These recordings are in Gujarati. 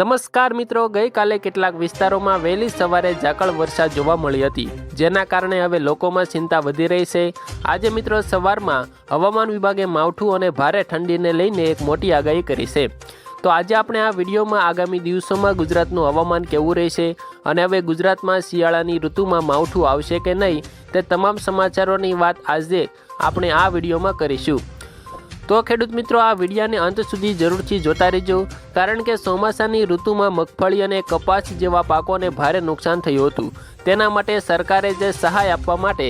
નમસ્કાર મિત્રો, ગઈકાલે કેટલાક વિસ્તારોમાં વહેલી સવારે ઝાકળ વર્ષા જોવા મળી હતી, જેના કારણે હવે લોકોમાં ચિંતા વધી રહી છે. આજે મિત્રો સવારમાં હવામાન વિભાગે માવઠું અને ભારે ઠંડીને લઈને એક મોટી આગાહી કરી છે. તો આજે આપણે આ વિડીયોમાં આગામી દિવસોમાં ગુજરાતનું હવામાન કેવું રહેશે અને હવે ગુજરાતમાં શિયાળાની ઋતુમાં માવઠું આવશે કે નહીં, તે તમામ સમાચારોની વાત આજે આપણે આ વિડીયોમાં કરીશું. તો ખેડૂત મિત્રો, આ વિડીયાને અંત સુધી જરૂરથી જોતા રહેજો, કારણ કે ચોમાસાની ઋતુમાં મગફળી અને કપાસ જેવા પાકોને ભારે નુકસાન થયું હતું. તેના માટે સરકારે જે સહાય આપવા માટે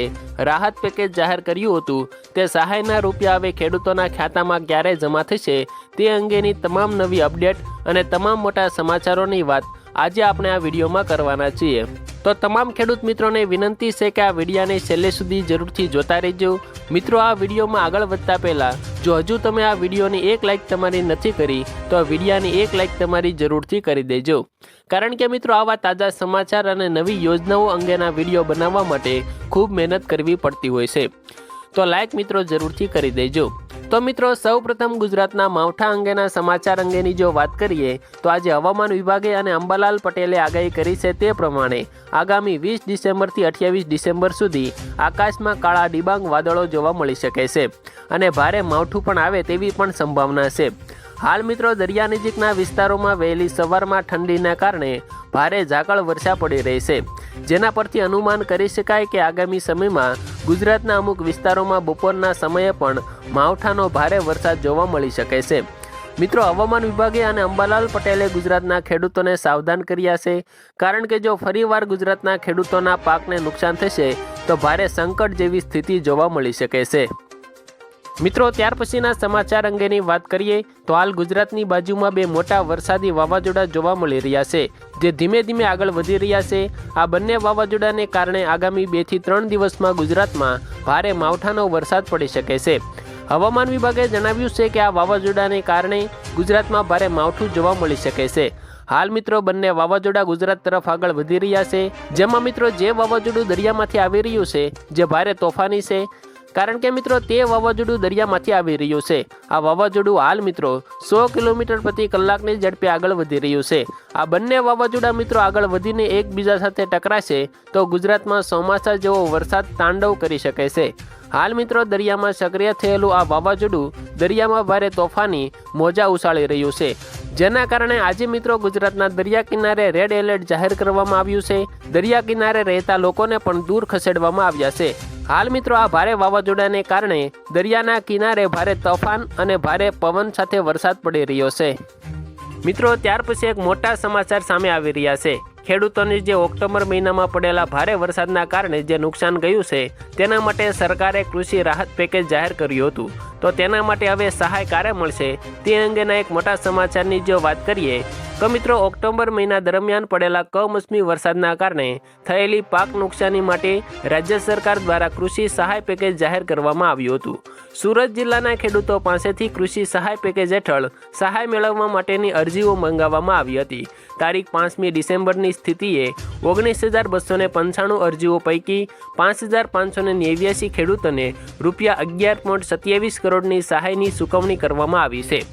રાહત પેકેજ જાહેર કર્યું હતું, તે સહાયના રૂપિયા હવે ખેડૂતોના ખાતામાં ક્યારે જમા થશે, તે અંગેની તમામ નવી અપડેટ અને તમામ મોટા સમાચારોની વાત આજે આપણે આ વિડીયોમાં કરવાના છીએ. તો તમામ ખેડૂત મિત્રોને વિનંતી છે કે આ વિડીયાને છેલ્લે સુધી જરૂરથી જોતા રહેજો. મિત્રો, આ વિડીયોમાં આગળ વધતા પહેલાં, જો હજુ તમે આ વિડીયોની એક લાઇક તમારી નથી કરી, તો આ વિડીયાની એક લાઇક તમારી જરૂરથી કરી દેજો. કારણ કે મિત્રો, આવા તાજા સમાચાર અને નવી યોજનાઓ અંગેના વીડિયો બનાવવા માટે ખૂબ મહેનત કરવી પડતી હોય છે. તો લાઇક મિત્રો જરૂરથી કરી દેજો. તો મિત્રો, સૌપ્રથમ ગુજરાતના માવઠા અંગેના સમાચાર અંગેની જો વાત કરીએ, તો આજે હવામાન વિભાગે અને અંબાલાલ પટેલે આગાહી કરી છે તે પ્રમાણે. આગામી વીસ ડિસેમ્બરથી અઠ્યાવીસ ડિસેમ્બર સુધી આકાશમાં કાળા ડિબાંગ વાદળો જોવા મળી શકે છે અને ભારે માવઠું પણ આવે તેવી પણ સંભાવના છે. હાલ મિત્રો, દરિયા નજીકના વિસ્તારોમાં વહેલી સવારમાં ઠંડીના કારણે ભારે ઝાકળ વર્ષા પડી રહી છે. જેના પરથી અનુમાન કરી શકાય કે આગામી સમયમાં ગુજરાતના અમુક વિસ્તારોમાં બપોરના સમયે પણ માવઠાનો ભારે વરસાદ જોવા મળી શકે છે. મિત્રો, હવામાન વિભાગે અને અંબાલાલ પટેલે ગુજરાતના ખેડૂતોને સાવધાન કર્યા છે. કારણ કે જો ફરીવાર ગુજરાતના ખેડૂતોના પાકને નુકસાન થશે, તો ભારે સંકટ જેવી સ્થિતિ જોવા મળી શકે છે. મિત્રો, ત્યાર પછીના સમાચાર અંગેની વાત કરીએ, તો હાલ ગુજરાતની બાજુમાં બે મોટા વરસાદી વાવાઝોડા જોવા મળી રહ્યા છે, જે ધીમે ધીમે આગળ વધી રહ્યા છે. આ બંને વાવાઝોડાને કારણે આગામી બેથી ત્રણ દિવસમાં ગુજરાતમાં ભારે માવઠાનો વરસાદ પડી શકે છે. હવામાન વિભાગે જણાવ્યું છે કે આ વાવાઝોડાને કારણે ગુજરાતમાં ભારે માવઠું જોવા મળી શકે છે. હાલ મિત્રો, બંને વાવાઝોડા ગુજરાત તરફ આગળ વધી રહ્યા છે. જેમાં મિત્રો, જે વાવાઝોડું દરિયામાંથી આવી રહ્યું છે, જે ભારે તોફાની છે કારણ કે મિત્રો, તે વાવાઝોડું દરિયામાંથી આવી રહ્યું છે. આ વાવાઝોડું હાલ મિત્રો, સો કિલોમીટર પ્રતિ કલાકની ઝડપે આગળ વધી રહ્યું છે. આ બંને વાવાઝોડા મિત્રો આગળ વધીને એકબીજા સાથે ટકરાશે તો ગુજરાતમાં ચોમાસા જેવો વરસાદ તાંડવ કરી શકે છે. હાલ મિત્રો, દરિયામાં સક્રિય થયેલું આ વાવાઝોડું દરિયામાં ભારે તોફાની, મોજા ઉછાળી રહ્યું છે. જેના કારણે આજે મિત્રો ગુજરાતના દરિયા કિનારે રેડ એલર્ટ જાહેર કરવામાં આવ્યું છે. દરિયા કિનારે રહેતા લોકોને પણ દૂર ખસેડવામાં આવ્યા છે. હાલ મિત્રો આ ભારે વાવાઝોડાને કારણે દરિયાના કિનારે ભારે તોફાન અને ભારે પવન સાથે વરસાદ પડી રહ્યો છે. મિત્રો ત્યાર પછી એક મોટા સમાચાર સામે આવી રહ્યા છે. ખેડૂતોને જે ઓક્ટોબર મહિનામાં પડેલા ભારે વરસાદના કારણે જે નુકસાન ગયું છે, તેના માટે સરકારે કૃષિ રાહત પેકેજ જાહેર કર્યું હતું. તો તેના માટે હવે સહાય ક્યારે મળશે. તે અંગેના એક મોટા સમાચારની જો વાત કરીએ તો મિત્રો, ઓક્ટોબર મહિના દરમિયાન પડેલા કમોસમી વરસાદના કારણે થયેલી પાક નુકસાની માટે રાજ્ય સરકાર દ્વારા કૃષિ સહાય પેકેજ જાહેર કરવામાં આવ્યું હતું. સુરત જિલ્લાના ખેડૂતો પાસેથી કૃષિ સહાય પેકેજ હેઠળ સહાય મેળવવા માટેની અરજીઓ મંગાવવામાં આવી હતી. તારીખ પાંચમી ડિસેમ્બરની સ્થિતિએ ઓગણીસ હજાર બસો ને પંચાણું અરજીઓ પૈકી પાંચ હજાર પાંચસો ને નેવ્યાસી ખેડૂતોને રૂપિયા અગિયાર પોઈન્ટ સત્યાવીસ કરોડની સહાયની ચૂકવણી કરવામાં આવી છે.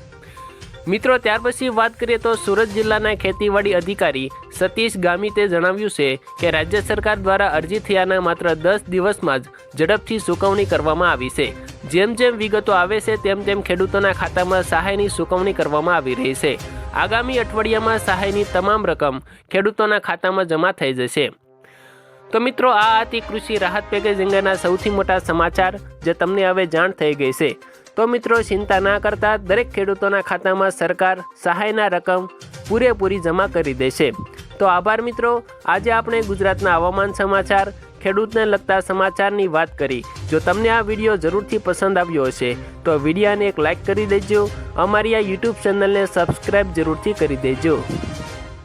મિત્રો, ત્યાર પછી વાત કરીએ તો સુરત જિલ્લાના ખેતીવાડી અધિકારી સતીશ ગામિતે જણાવ્યું છે કે રાજ્ય સરકાર દ્વારા અરજી થયાના માત્ર દસ દિવસમાં જ ઝડપથી ચૂકવણી કરવામાં આવી છે. જેમ જેમ વિગતો આવે છે, તેમ તેમ ખેડૂતોના ખાતામાં સહાયની ચૂકવણી કરવામાં આવી રહી છે. આગામી અઠવાડિયામાં સહાયની તમામ રકમ ખેડૂતોના ખાતામાં જમા થઈ જશે. તો મિત્રો, આ હતી કૃષિ રાહત પેકેજ અંગેના સૌથી મોટા સમાચાર, જે તમને હવે જાણ થઈ ગઈ છે. તો મિત્રો, ચિંતા ના કરતા દરેક ખેડૂતોના ખાતામાં સરકાર સહાયના રકમ પૂરેપૂરી જમા કરી દેશે. તો આભાર મિત્રો, આજે આપણે ગુજરાતના હવામાન સમાચાર, ખેડૂતને લગતા સમાચારની વાત કરી. જો તમને આ વીડિયો જરૂરથી પસંદ આવ્યો હશે, તો વિડીયાને એક લાઇક કરી દેજો. અમારી આ યુટ્યુબ ચેનલને સબસ્ક્રાઈબ જરૂરથી કરી દેજો.